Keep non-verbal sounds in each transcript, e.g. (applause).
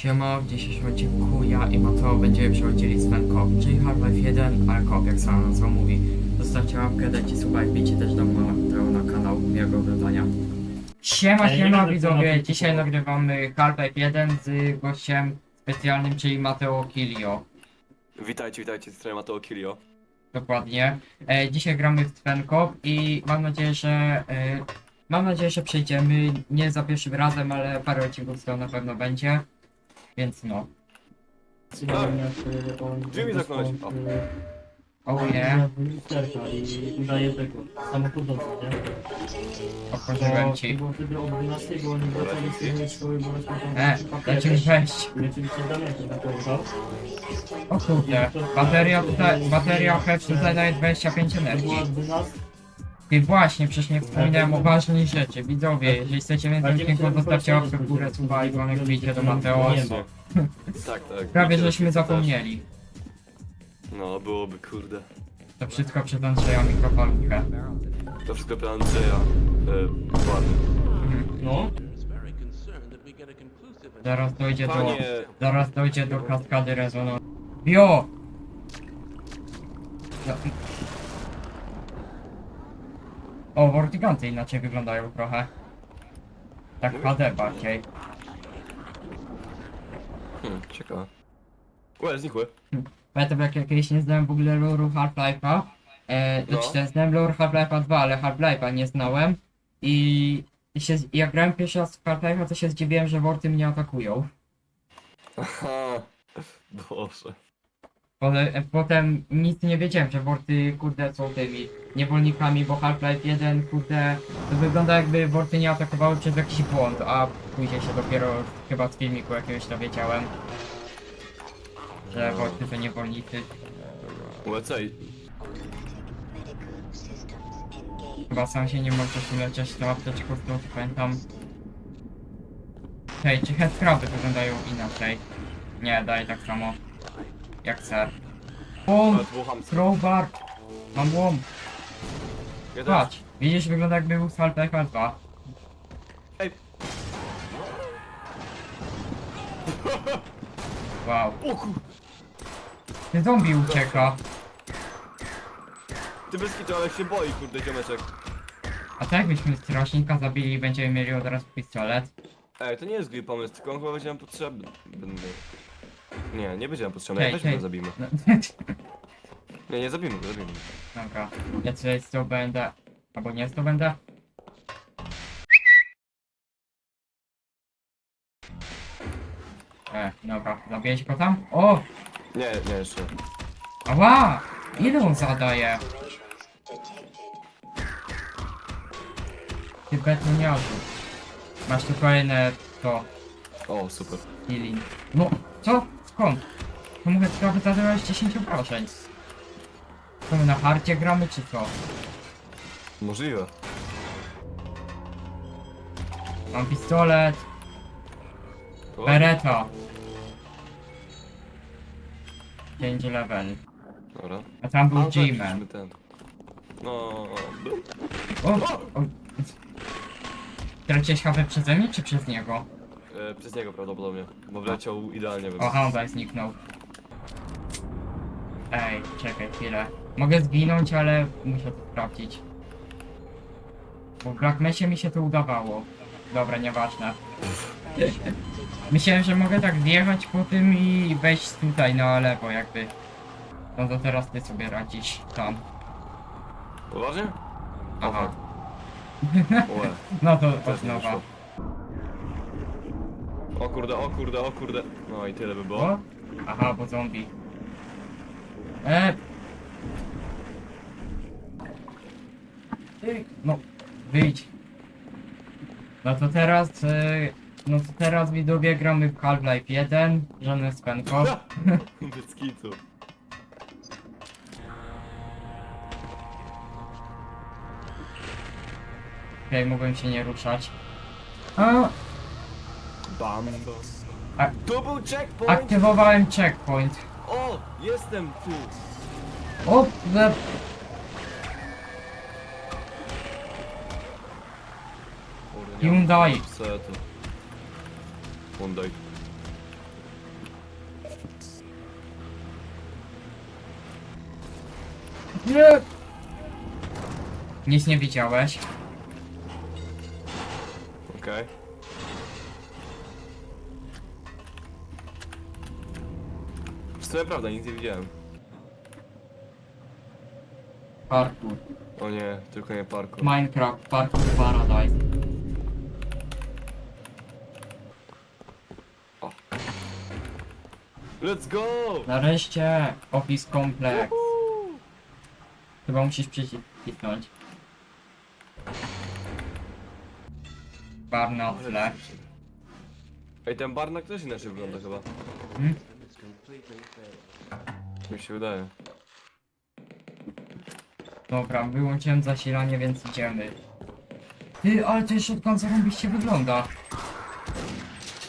Siema, w dzisiejszym odcinku ja i Mateo będziemy przechodzili Sven Cop, czyli Half-Life 1, ale Cop, jak sama nazwa mówi. Zostawcie łapkę, dajcie suba i wbijcie też do Mateo na kanał, miłego oglądania. Siema, Ej, siema widzowie, dzisiaj nagrywamy Half-Life 1 z gościem specjalnym, czyli Mateo Kilio. Witajcie, witajcie, z strony Mateo Kilio. Dokładnie. E, dzisiaj gramy w Sven Cop i mam nadzieję, że e, mam nadzieję, że przejdziemy nie za pierwszym razem, ale parę odcinków z tego na pewno będzie. Więc no. Drzwi mi zamknąłeś. O. O nie, Lusterka i udaje tego, samochodowca, nie? otworzyłem ci. Bo wtedy o 12, bo oni wracali z tej szkoły, bo nas tam E, dajcie mi wejść. Na końcu. O kurde, bateria tutaj, bateria HEF tutaj daje 25 To energii. była 12, I właśnie, przecież nie wspominałem o ważnej rzeczy. Widzowie, jeżeli chcecie więcej odcinków, zostawcie łapkę w górę, suba i dzwonek, wbijcie do Mateosu. Tak, tak. Prawie wiecie, żeśmy zapomnieli. No, byłoby kurde. To wszystko przez Andrzeja mikrofalówkę. To wszystko plan Andrzeja. E, ładnie. no. Zaraz dojdzie do... Panie, Zaraz dojdzie do kaskady rezonansu. Bio! O, Vortiganty inaczej wyglądają trochę. Tak HD bardziej. hmm, ciekawe. Łe, znikły. Pamiętam jak ja kiedyś nie znałem w ogóle lore'u Half-Life'a. E, No. znaczy znałem lore Half-Life'a 2, ale Half-Life'a nie znałem. I się, jak grałem pierwszy raz w Half-Life'a, to się zdziwiłem, że Worty mnie atakują. Aha. Boże. Pole, potem nic nie wiedziałem, że Worty kurde są tymi niewolnikami, bo Half-Life 1 kurde to wygląda jakby Worty nie atakowały przez jakiś błąd, a później się dopiero chyba z filmiku jakiegoś dowiedziałem, że Worty to niewolnicy. Łe, cej. Chyba sam się nie możesz uleczyć do apteczków, to pamiętam. Hej, czy headcrabby wyglądają inaczej? Nie, daj tak samo. Jak chcę. Bum! Ale dmucham. Crowbar! Mam łom! Patrz, widzisz, wygląda jakby był z Half-Life 2. Ej. Wow. O kur... Ty zombie ucieka. Ty bez kitu, ale się boi, kurde, ziomeczek. A tak jakbyśmy strażnika zabili i będziemy mieli od razu pistolet. Ej, to nie jest głupi pomysł, tylko on chyba będzie nam potrzebny. Nie, nie będzie nam potrzebny, Hej, ja weź hej. go zabijmy. No, Nie, nie zabijmy, go, zabijmy. dobra, ja tutaj zdobędę. Albo nie zdobędę. E, dobra, zabijecie go tam? O! Nie, nie, jeszcze. Ała! Ile on zadaje? Ty betoniarzu. Masz tu kolejne to O, super. healing. No, co? Skąd? To mówię, tylko zadawać 10 obrażeń. To my na harcie gramy, czy co? Możliwe. Mam pistolet, O, bereta. 5 level. Dobra. A tam był tak, G-Man. żeśmy ten. No. O! o. Traciłeś HP przeze mnie, czy przez niego? E, przez niego prawdopodobnie, bo wleciał idealnie O, Honda zniknął. Ej, czekaj chwilę. Mogę zginąć, ale muszę to sprawdzić. Bo w Black Mesie mi się to udawało. Dobra, nieważne. Myślałem, że mogę tak wjechać po tym i wejść tutaj na lewo jakby. No to teraz ty sobie radzisz tam. Poważnie? Aha. (laughs) No to też od nie nowa. wyszło. O kurde, o kurde, o kurde. No i tyle by było. O? Aha, bo zombie. E. Ty, No, wyjdź. No to teraz, e, no to teraz widzowie gramy w Half-Life 1, żony Spenko. (laughs) Bez kitu. Okej, mogłem się nie ruszać. A, Bandos. A- To był checkpoint! Aktywowałem checkpoint. O! Jestem tu! O, le... Nie Hyundai. Hyundai. Nie! Nic nie widziałeś. Okej. Sumie prawda, nic nie widziałem. Parkour. O nie, tylko nie parkour. Minecraft Parkour Paradise. Let's go! Nareszcie Office Complex. Chyba musisz przycisnąć. Bar na tle. Ej, ten barnak też inaczej wygląda chyba. Hmm? Mi się wydaje. Dobra, wyłączyłem zasilanie, więc idziemy. Ty, ale ten shotgun zarąbiście wygląda.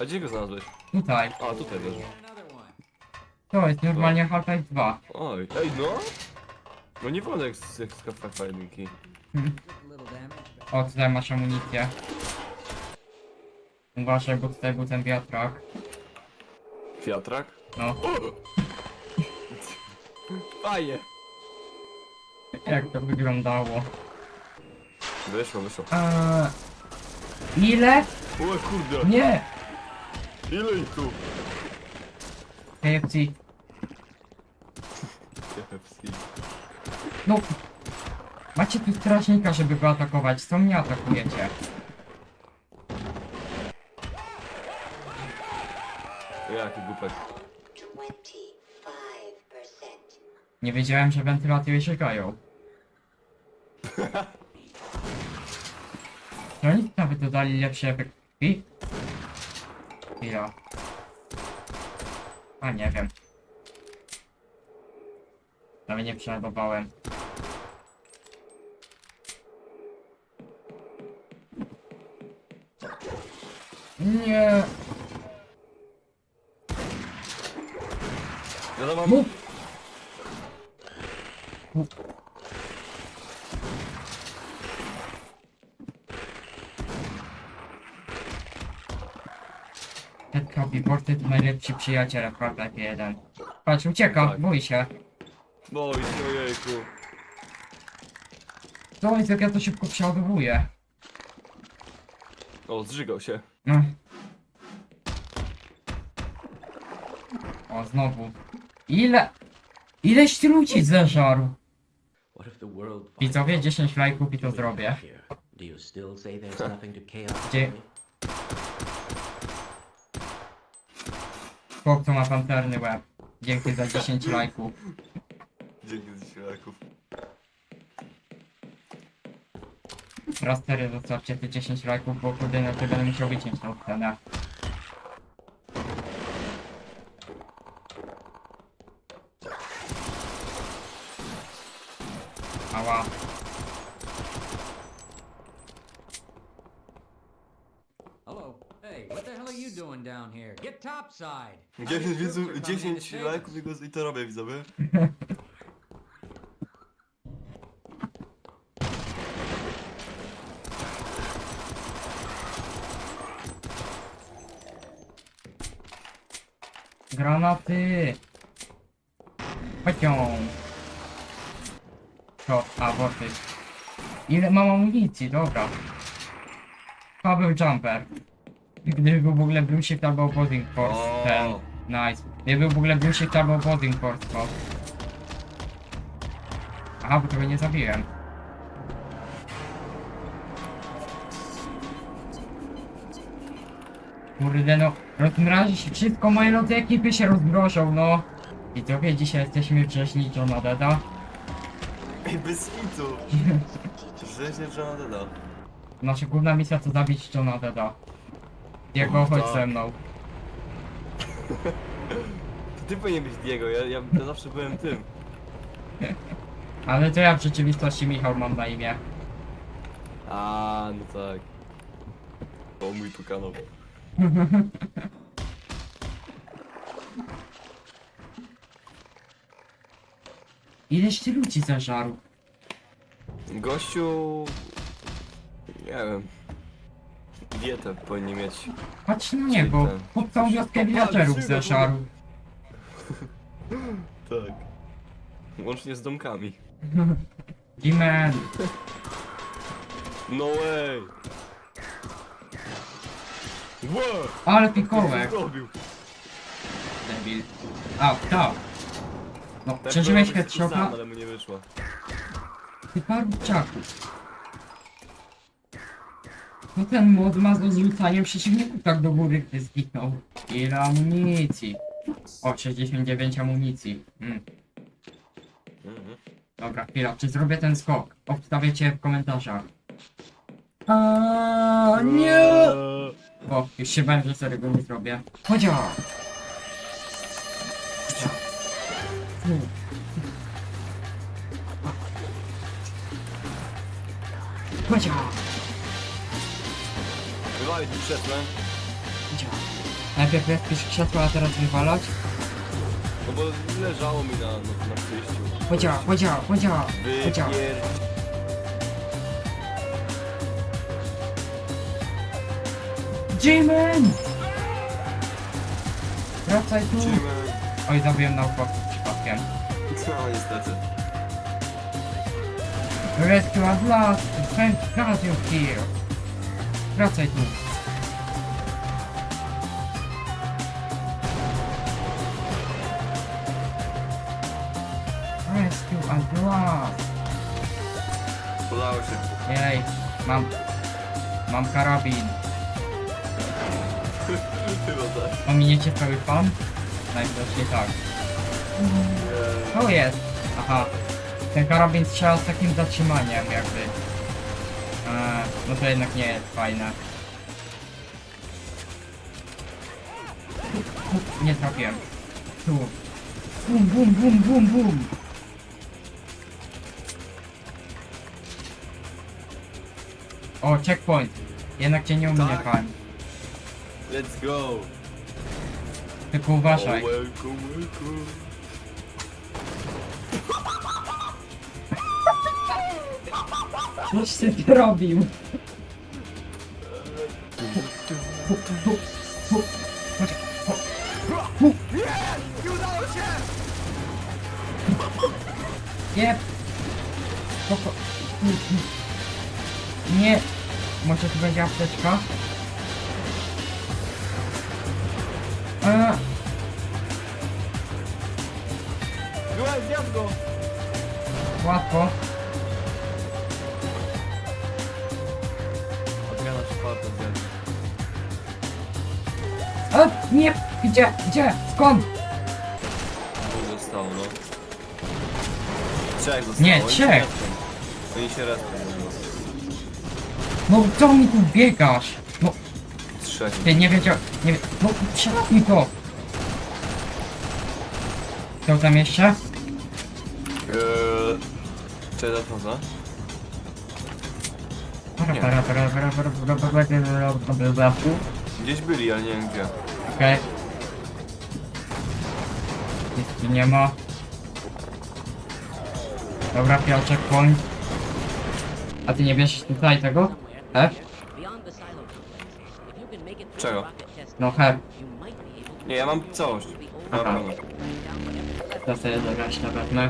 A gdzie go znalazłeś? Tutaj. A, tutaj leży. To jest normalnie Half-Life 2. Oj, ej no! No nie wolno jak z, jak z Half-Life 1. O, tutaj masz amunicję. Uważaj, bo tutaj był ten wiatrak. Wiatrak? No, Fajnie! jak to wyglądało. Wyszło, wyszło. Eee, ile? O kurde! Nie! Ile ich tu? KFC. KFC. No. Macie tu strażnika, żeby go atakować. Co mnie atakujecie? Jaki głupek. Nie wiedziałem, że wentylacje sięgają. Czy oni nawet dodali lepszy efekt krwi? Chwila. A nie wiem. Nawet nie przeładowałem. Nie. Ja mam... Mów. Tetka Biborty to najlepsi przyjaciele w Half-Life 1. Patrz, ucieka, Tak. boi się. Boi się, ojejku. Co jest, jak ja to szybko przeładowuję? O, zżygał się. No. O, znowu. Ile? Ileś ty ludzi zeżarł? What if the world Widzowie, 10 lajków i to zrobię. here? Do you still say there's nothing to chaos? Gdzie? Chłop, co ma pancerny łeb. Dzięki za 10 (laughs) lajków. Dzięki za świaków. Raz cztery zostawcie te 10 lajków, bo kurde na to będę musiał wyciąć tą scenę. Ała. Hello. Hey, what the hell are you doing down here? Get topside. 10 widzów, Troops are coming in to 10 save lajków i, go, i to robię widzowie. Granaty! Pociąg! To, a, boty. Ile mam amunicji? Dobra. Paweł Jumper. Gdyby był w ogóle Blue Shift albo Opposing Force, O. ten. Nice. Gdyby był w ogóle Blue Shift albo Opposing Force, to... Aha, bo tego nie zabiłem. Kurde no, rozmrazi się wszystko, moje loty ekipy się rozgroszą, no. Widzowie, dzisiaj jesteśmy wcześniej Johna Deda. Ej, bez kitu. Rzeźnie Johna Deda. Nasza główna misja to zabić Johna Deda. Diego, chodź tak. ze mną. (laughs) To ty powinien być Diego, ja, ja, ja zawsze byłem tym. Ale to ja w rzeczywistości Michał mam na imię. A, no tak. O mój tu kanał. (laughs) Ileś ty ludzi zażarł? Gościu... Nie wiem. Dietę powinien mieć. Patrz na niego, ten- pod całą wioskę villagerów szybko, zażarł. (laughs) Tak. Łącznie z domkami. (laughs) G-Man! No way! Wow! Ale pikołek! Zrobił! Debil. A, kto? No, przeżyłeś headshopa? ale mu nie wyszło. Ty parubczaku. No ten mod ma z rzucaniem przeciwników tak do góry, gdy zniknął. Ile amunicji? O, 69 amunicji. Mm. Mhm. Dobra, chwila, czy zrobię ten skok? Obstawiacie w komentarzach. A nie! Eee, O, już się bałem, że serio go nie zrobię. Chodzia! Chodzia! Wywalić mi krzesłem, Chodzia! Najpierw jakieś krzesło, a teraz wywalać? no bo leżało mi na, na, na przyjściu. Chodzia, chodzia, chodzia! Chodzia! Wypier... Jimin! Wracaj tu! Oj, zabiłem naukowców przypadkiem. No niestety. Rescue at last! Thank God you're here! Wracaj tu! Rescue at last! Podało się. Jej, mam... Mam karabin. (laughs) Chyba tak. Pominiecie cały pan? Najwidoczniej tak. To jest! Aha. Ten karabin strzela z takim zatrzymaniem jakby. Eee, no to jednak nie jest fajne. Nie trafiłem. Tu. Bum, bum, bum, bum, bum. O, checkpoint. Jednak cię nie ominie Tak. Let's go! Tylko uważaj. Oh, welcome, welcome. Coś ty robił? Nie! Spoko... Nie! Może tu będzie apteczka? A, Byłem, zjadł go! łatwo. Nie! Gdzie? Gdzie? Skąd? Dwóch zostało, no. Trzech zostało. Nie, oni trzech. się raz No co mi tu biegasz? No, Trzech. ty nie wiedział... Nie. No, trzymaj mi to! Co tam jeszcze? Eee, Czy to poza? Nie. Gdzieś byli, ale nie wiem gdzie. Okej. Okay. Nic tu nie ma. Dobra, piał checkpoint. A ty nie bierzesz tutaj tego? He? Czego? No F. Nie, ja mam coś. Dobra. Aha. To sobie zagrać na pewno.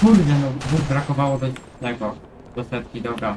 Kurde no, dwóch brakowało do tego. Do setki, dobra.